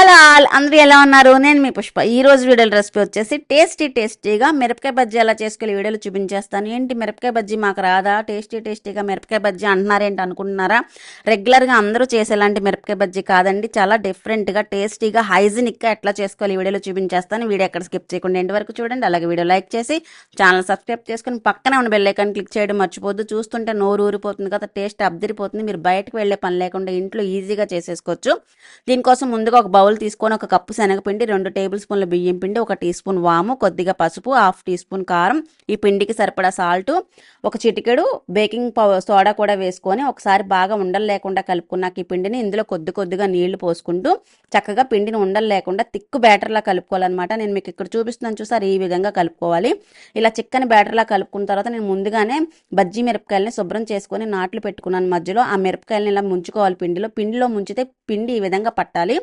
Hello all అందరూ ఎలా ఉన్నారు? నేను మీ పుష్ప. ఈ రోజు వీడియోల రెసిపీ వచ్చేసి టేస్టీ టేస్టీగా మిరపకాయ బజ్జీ ఎలా చేసుకునే వీడియోలు చూపించేస్తాను. ఏంటి మిరపకాయ బజ్జీ? మాకు రాదా? టేస్టీ టేస్టీగా మిరపకాయ బజ్జీ అంటున్నారేంటి అనుకుంటున్నారా? రెగ్యులర్గా అందరూ చేసేలాంటి మిరపకాయ బజ్జీ కాదండి. చాలా డిఫరెంట్గా టేస్టీగా హైజీనిక్గా ఎట్లా చేసుకోవాలి ఈ వీడియోలో చూపించేస్తాను. వీడియో ఎక్కడ స్కిప్ చేయకుండా ఎండ్ వరకు చూడండి. అలాగే వీడియో లైక్ చేసి ఛానల్ సబ్స్క్రైబ్ చేసుకుని పక్కనే ఉన్న బెల్లైకాన్ క్లిక్ చేయడం మర్చిపోద్దు చూస్తుంటే నోరు ఊరిపోతుంది కదా టేస్ట్ అబ్దిరిపోతుంది మీరు బయటకు వెళ్ళే పని లేకుండా ఇంట్లో ఈజీగా చేసేసుకోవచ్చు. దీనికోసం ముందుగా ఒక బౌల్ తీసుకొని ఒక కప్పు శనగపిండి రెండు టేబుల్ స్పూన్ల బియ్యం పిండి ఒక టీ స్పూన్ వాము కొద్దిగా పసుపు హాఫ్ టీ స్పూన్ కారం ఈ పిండికి సరిపడా సాల్ట్ ఒక చిటికెడు బేకింగ్ పౌ- సోడా కూడా వేసుకొని ఒకసారి బాగా ఉండలు లేకుండా కలుపుకున్నాక ఈ పిండిని ఇందులో కొద్ది కొద్దిగా నీళ్ళు పోసుకుంటూ చక్కగా పిండిని ఉండలు లేకుండా తిక్కు బ్యాటర్లా కలుపుకోవాలన్నమాట. నేను మీకు ఇక్కడ చూపిస్తున్నాను చూసారు? ఈ విధంగా కలుపుకోవాలి. ఇలా చిక్కని బ్యాటర్లా కలుపుకున్న తర్వాత నేను ముందుగానే బజ్జీ మిరపకాయలని శుభ్రం చేసుకొని నాట్లు పెట్టుకున్నాను మధ్యలో. ఆ మిరపకాయలని ఇలా ముంచుకోవాలి పిండిలో. పిండిలో ముంచితే పిండి ఈ విధంగా పట్టాలి.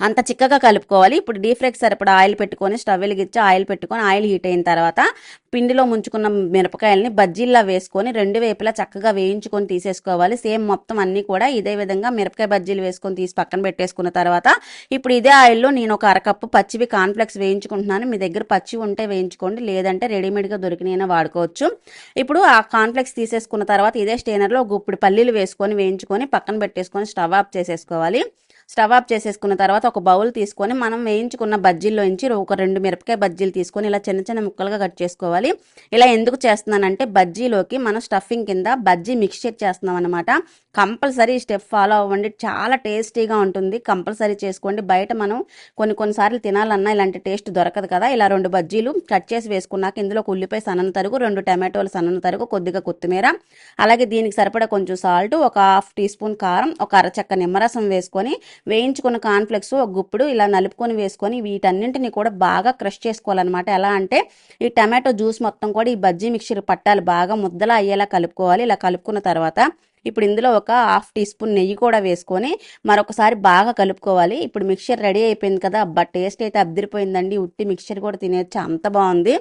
అంత చిక్కగా కలుపుకోవాలి. ఇప్పుడు డీప్ ఫ్రైకి సరిపడా ఆయిల్ పెట్టుకొని స్టవ్ వెలిగించి ఆయిల్ పెట్టుకొని ఆయిల్ హీట్ అయిన తర్వాత పిండిలో ముంచుకున్న మిరపకాయల్ని బజ్జీల్లా వేసుకొని రెండు వైపులా చక్కగా వేయించుకొని తీసేసుకోవాలి. సేమ్ మొత్తం అన్నీ కూడా ఇదే విధంగా మిరపకాయ బజ్జీలు వేసుకొని తీసి పక్కన పెట్టేసుకున్న తర్వాత ఇప్పుడు ఇదే ఆయిల్లో నేను ఒక అరకప్పు పచ్చివి కాన్ఫ్లెక్స్ వేయించుకుంటున్నాను. మీ దగ్గర పచ్చి ఉంటే వేయించుకోండి లేదంటే రెడీమేడ్గా దొరికినైనా వాడుకోవచ్చు. ఇప్పుడు ఆ కాన్ఫ్లెక్స్ తీసేసుకున్న తర్వాత ఇదే స్టేనర్లో ఒక గుప్పుడు పల్లీలు వేసుకొని వేయించుకొని పక్కన పెట్టేసుకొని స్టవ్ ఆఫ్ చేసేసుకోవాలి. స్టవ్ ఆఫ్ చేసేసుకున్న తర్వాత ఒక బౌల్ తీసుకొని మనం వేయించుకున్న బజ్జీల్లోంచి ఒక రెండు మిరపకాయ బజ్జీలు తీసుకొని ఇలా చిన్న చిన్న ముక్కలుగా కట్ చేసుకోవాలి. ఇలా ఎందుకు చేస్తున్నానంటే బజ్జీలోకి మనం స్టఫింగ్ కింద బజ్జీ మిక్స్చర్ చేస్తున్నాం అనమాట కంపల్సరీ స్టెప్ ఫాలో అవ్వండి. చాలా టేస్టీగా ఉంటుంది. కంపల్సరీ చేసుకోండి. బయట మనం కొన్ని కొన్నిసార్లు తినాలన్నా ఇలాంటి టేస్ట్ దొరకదు కదా. ఇలా రెండు బజ్జీలు కట్ చేసి వేసుకున్నాక ఇందులో ఉల్లిపాయ సన్నన తరుగు రెండు టమాటోలు సన్నన తరుగు కొద్దిగా కొత్తిమీర. అలాగే దీనికి సరిపడా కొంచెం సాల్ట్ ఒక హాఫ్ టీ స్పూన్ కారం ఒక అరచక్క నిమ్మరసం వేసుకొని వేయించుకున్న కాన్ఫ్లెక్స్ ఒక గుప్పుడు ఇలా నలుపుకొని వేసుకొని వీటన్నింటిని కూడా బాగా క్రష్ చేసుకోవాలన్నమాట. ఎలా అంటే ఈ టమాటో జ్యూస్ మొత్తం కూడా ఈ బజ్జీ మిక్చర్ పట్టాలి బాగా ముద్దలా అయ్యేలా కలుపుకోవాలి. ఇలా కలుపుకున్న తర్వాత ఇప్పుడు ఇందులో ఒక హాఫ్ టీ స్పూన్ నెయ్యి కూడా వేసుకొని మరొకసారి బాగా కలుపుకోవాలి. ఇప్పుడు మిక్చర్ రెడీ అయిపోయింది కదా బట్ టేస్ట్ అయితే అద్దరిపోయిందండి. ఉట్టి మిక్చర్ కూడా తినేయచ్చు అంత బాగుంది.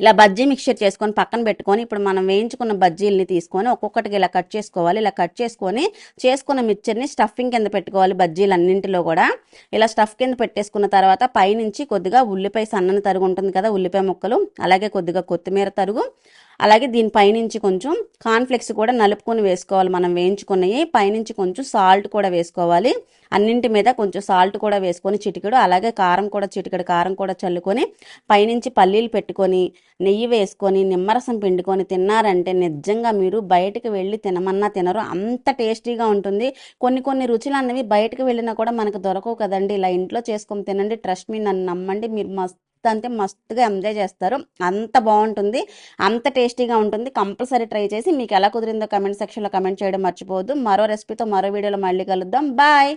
ఇలా బజ్జీ మిక్చర్ చేసుకొని పక్కన పెట్టుకొని ఇప్పుడు మనం వేయించుకున్న బజ్జీల్ని తీసుకొని ఒక్కొక్కటికి ఇలా కట్ చేసుకోవాలి. ఇలా కట్ చేసుకొని చేసుకున్న మిక్చర్ని స్టఫింగ్ కింద పెట్టుకోవాలి బజ్జీలు అన్నింటిలో కూడా. ఇలా స్టఫ్ కింద పెట్టేసుకున్న తర్వాత పైనుంచి కొద్దిగా ఉల్లిపాయ సన్నని తరుగు ఉంటుంది కదా ఉల్లిపాయ ముక్కలు అలాగే కొద్దిగా కొత్తిమీర తరుగు. అలాగే దీని పైనుంచి కొంచెం కాన్ఫ్లెక్స్ కూడా నలుపుకొని వేసుకోవాలి. మనం వేయించుకున్నవి పైనుంచి కొంచెం సాల్ట్ కూడా వేసుకోవాలి. అన్నింటి మీద కొంచెం సాల్ట్ కూడా వేసుకొని చిటికెడు అలాగే కారం కూడా చిటికెడు కారం కూడా చల్లుకొని పైనుంచి పల్లీలు పెట్టుకొని నెయ్యి వేసుకొని నిమ్మరసం పిండుకొని తిన్నారంటే నిజంగా మీరు బయటకు వెళ్ళి తినమన్నా తినరు. అంత టేస్టీగా ఉంటుంది. కొన్ని కొన్ని రుచులు అన్నవి బయటకు వెళ్ళినా కూడా మనకు దొరకవు కదండి. ఇలా ఇంట్లో చేసుకొని తినండి. ట్రస్ట్ మీ నన్ను నమ్మండి. మీరు మస్తు అంటే మస్తుగా ఎంజాయ్ చేస్తారు. అంత బాగుంటుంది. అంత టేస్టీగా ఉంటుంది. కంపల్సరీ ట్రై చేసి మీకు ఎలా కుదిరిందో కమెంట్ సెక్షన్లో కమెంట్ చేయడం మర్చిపోవద్దు. మరో రెసిపీతో మరో వీడియోలో మళ్ళీ కలుద్దాం. బాయ్!